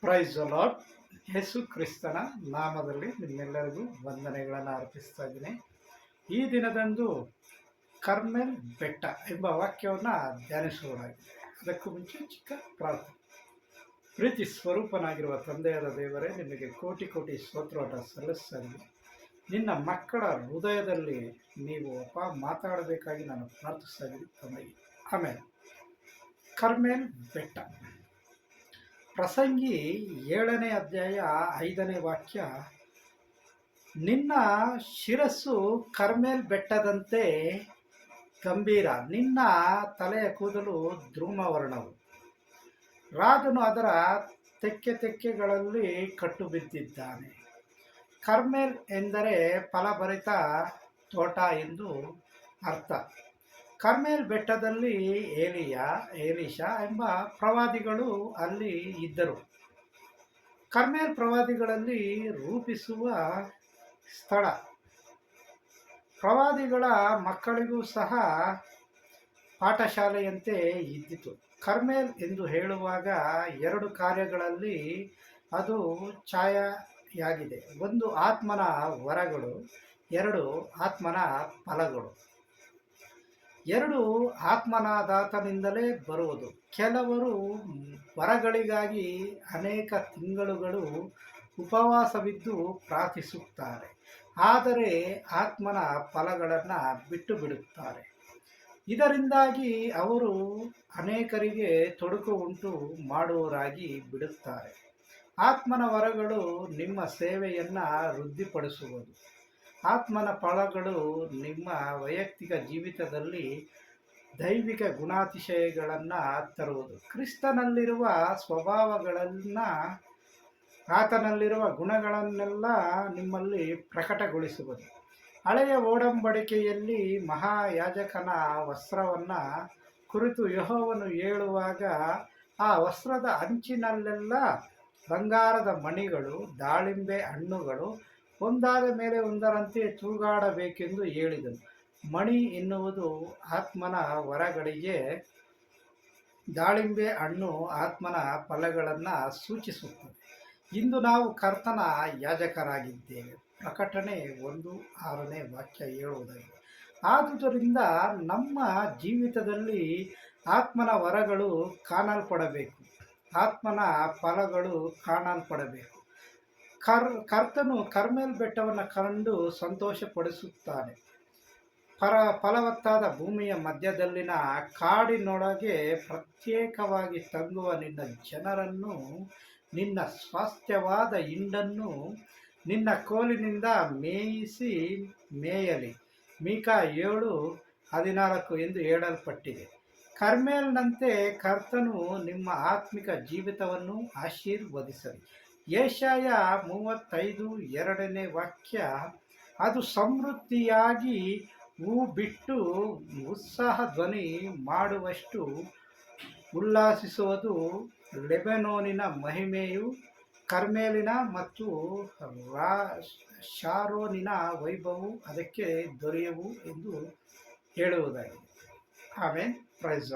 Price allot ಯೇಸು ಕ್ರಿಸ್ತನ ನಾಮದಲ್ಲಿ ನಿಮ್ಮೆಲ್ಲರಿಗೂ ವಂದನೆಗಳನ್ನು ಅರ್ಪಿಸ್ತಾ ಇದ್ದೀನಿ. ಈ ದಿನದಂದು ಕರ್ಮೆಲ್ ಬೆಟ್ಟ ಎಂಬ ವಾಕ್ಯವನ್ನು ಧ್ಯಾನಿಸುವುದಾಗಿದೆ ಅದಕ್ಕೂ ಮುಂಚೆ ಚಿಕ್ಕ ಪ್ರಾರ್ಥನೆ. ಪ್ರೀತಿ ಸ್ವರೂಪನಾಗಿರುವ ತಂದೆಯಾದ ದೇವರೇ, ನಿಮಗೆ ಕೋಟಿ ಕೋಟಿ ಸ್ತೋತ್ರವನ್ನು ಸಲ್ಲಿಸ್ತಾ ನಿನ್ನ ಮಕ್ಕಳ ಹೃದಯದಲ್ಲಿ ನೀವು ಅಪ್ಪ ಮಾತಾಡಬೇಕಾಗಿ ನಾನು ಪ್ರಾರ್ಥಿಸ್ತಾ ಇದ್ದೀನಿ. ತಂದೆಗೆ ಆಮೇಲೆ. ಕರ್ಮೇಲ್ ಬೆಟ್ಟ. ಪ್ರಸಂಗಿ ಏಳನೇ ಅಧ್ಯಾಯ ಐದನೇ ವಾಕ್ಯ, ನಿನ್ನ ಶಿರಸ್ಸು ಕರ್ಮೇಲ್ ಬೆಟ್ಟದಂತೆ ಗಂಭೀರ, ನಿನ್ನ ತಲೆಯ ಕೂದಲು ಧ್ರುಮವರ್ಣವು ರಾಜನು ಅದರ ತೆಕ್ಕೆ ತೆಕ್ಕೆಗಳಲ್ಲಿ ಕಟ್ಟು ಬಿದ್ದಿದ್ದಾನೆ ಕರ್ಮೇಲ್ ಎಂದರೆ ಫಲಭರಿತ ತೋಟ ಎಂದು ಅರ್ಥ. ಕರ್ಮೇಲ್ ಬೆಟ್ಟದಲ್ಲಿ ಏಲಿಯ ಏಲಿಶಾ ಎಂಬ ಪ್ರವಾದಿಗಳು ಅಲ್ಲಿ ಇದ್ದರು. ಕರ್ಮೇಲ್ ಪ್ರವಾದಿಗಳಲ್ಲಿ ರೂಪಿಸುವ ಸ್ಥಳ. ಪ್ರವಾದಿಗಳ ಮಕ್ಕಳಿಗೂ ಸಹ ಪಾಠಶಾಲೆಯಂತೆ ಇದ್ದಿತು. ಕರ್ಮೇಲ್ ಎಂದು ಹೇಳುವಾಗ ಎರಡು ಕಾರ್ಯಗಳಲ್ಲಿ ಅದು ಛಾಯೆಯಾಗಿದೆ. ಒಂದು ಆತ್ಮನ ವರಗಳು, ಎರಡು ಆತ್ಮನ ಫಲಗಳು. ಎರಡು ಆತ್ಮನಾದಾತನಿಂದಲೇ ಬರುವುದು. ಕೆಲವರು ವರಗಳಿಗಾಗಿ ಅನೇಕ ತಿಂಗಳುಗಳು ಉಪವಾಸವಿದ್ದು ಪ್ರಾರ್ಥಿಸುತ್ತಾರೆ. ಆದರೆ ಆತ್ಮನ ಫಲಗಳನ್ನು ಬಿಟ್ಟು ಬಿಡುತ್ತಾರೆ ಇದರಿಂದಾಗಿ ಅವರು ಅನೇಕರಿಗೆ ತೊಡಕು ಉಂಟು ಮಾಡುವರಾಗಿ ಬಿಡುತ್ತಾರೆ. ಆತ್ಮನ ವರಗಳು ನಿಮ್ಮ ಸೇವೆಯನ್ನು ವೃದ್ಧಿಪಡಿಸುವುದು. ಆತ್ಮನ ಫಲಗಳು ನಿಮ್ಮ ವೈಯಕ್ತಿಕ ಜೀವಿತದಲ್ಲಿ ದೈವಿಕ ಗುಣಾತಿಶಯಗಳನ್ನು ತರುವುದು. ಕ್ರಿಸ್ತನಲ್ಲಿರುವ ಸ್ವಭಾವಗಳನ್ನು, ಆತನಲ್ಲಿರುವ ಗುಣಗಳನ್ನೆಲ್ಲ ನಿಮ್ಮಲ್ಲಿ ಪ್ರಕಟಗೊಳಿಸುವುದು. ಹಳೆಯ ಓಡಂಬಡಿಕೆಯಲ್ಲಿ ಮಹಾಯಾಜಕನ ವಸ್ತ್ರವನ್ನು ಕುರಿತು ಯಹೋವನ್ನು ಹೇಳುವಾಗ, ಆ ವಸ್ತ್ರದ ಅಂಚಿನಲ್ಲೆಲ್ಲ ಬಂಗಾರದ ಮಣಿಗಳು, ದಾಳಿಂಬೆ ಹಣ್ಣುಗಳು ಒಂದಾದ ಮೇಲೆ ಒಂದರಂತೆ ತೂಗಾಡಬೇಕೆಂದು ಹೇಳಿದನು. ಮಣಿ ಎನ್ನುವುದು ಆತ್ಮನ ವರಗಳಿಗೆ ದಾಳಿಂಬೆ ಹಣ್ಣು ಆತ್ಮನ ಫಲಗಳನ್ನು ಸೂಚಿಸುತ್ತದೆ. ಇಂದು ನಾವು ಕರ್ತನ ಯಾಜಕರಾಗಿದ್ದೇವೆ. ಪ್ರಕಟಣೆ ಒಂದು ಆರನೇ ವಾಕ್ಯ ಹೇಳುವುದಾಗಿದೆ. ಆದುದರಿಂದ ನಮ್ಮ ಜೀವಿತದಲ್ಲಿ ಆತ್ಮನ ವರಗಳು ಕಾಣಲ್ಪಡಬೇಕು. ಆತ್ಮನ ಫಲಗಳು ಕಾಣಲ್ಪಡಬೇಕು. ಕರ್, ಕರ್ತನು ಕರ್ಮೇಲ್ ಬೆಟ್ಟವನ್ನು ಕಂಡು ಸಂತೋಷಪಡಿಸುತ್ತಾನೆ. ಪರ, ಫಲವತ್ತಾದ ಭೂಮಿಯ ಮಧ್ಯದಲ್ಲಿನ ಕಾಡಿನೊಳಗೆ ಪ್ರತ್ಯೇಕವಾಗಿ ತಂಗುವ ನಿನ್ನ ಜನರನ್ನು, ನಿನ್ನ ಸ್ವಾಸ್ಥ್ಯವಾದ ಹಿಂಡನ್ನು ನಿನ್ನ ಕೋಲಿನಿಂದ ಮೇಯಿಸಿ ಮೇಯಲಿ. ಮೀಕಾ ಏಳು ಹದಿನಾಲ್ಕು ಎಂದು ಹೇಳಲ್ಪಟ್ಟಿದೆ. ಕರ್ಮೇಲ್ನಂತೆ ಕರ್ತನು ನಿಮ್ಮ ಆತ್ಮಿಕ ಜೀವಿತವನ್ನು ಆಶೀರ್ವದಿಸಲಿ. ಏಷಾಯ ಮೂವತ್ತೈದು ಎರಡನೇ ವಾಕ್ಯ, ಅದು ಸಮೃದ್ಧಿಯಾಗಿ ಹೂ ಬಿಟ್ಟು ಉತ್ಸಾಹ ಧ್ವನಿ ಮಾಡುವಷ್ಟು ಉಲ್ಲಾಸಿಸುವುದು ಲೆಬೆನೋನಿನ ಮಹಿಮೆಯು, ಕರ್ಮೇಲಿನ ಮತ್ತು ರಾ ಶಾರೋನಿನ ವೈಭವವು ಅದಕ್ಕೆ ದೊರೆಯವು ಎಂದು ಹೇಳುವುದಾಗಿದೆ. ಆಮೇಲೆ ಪ್ರೈಸ್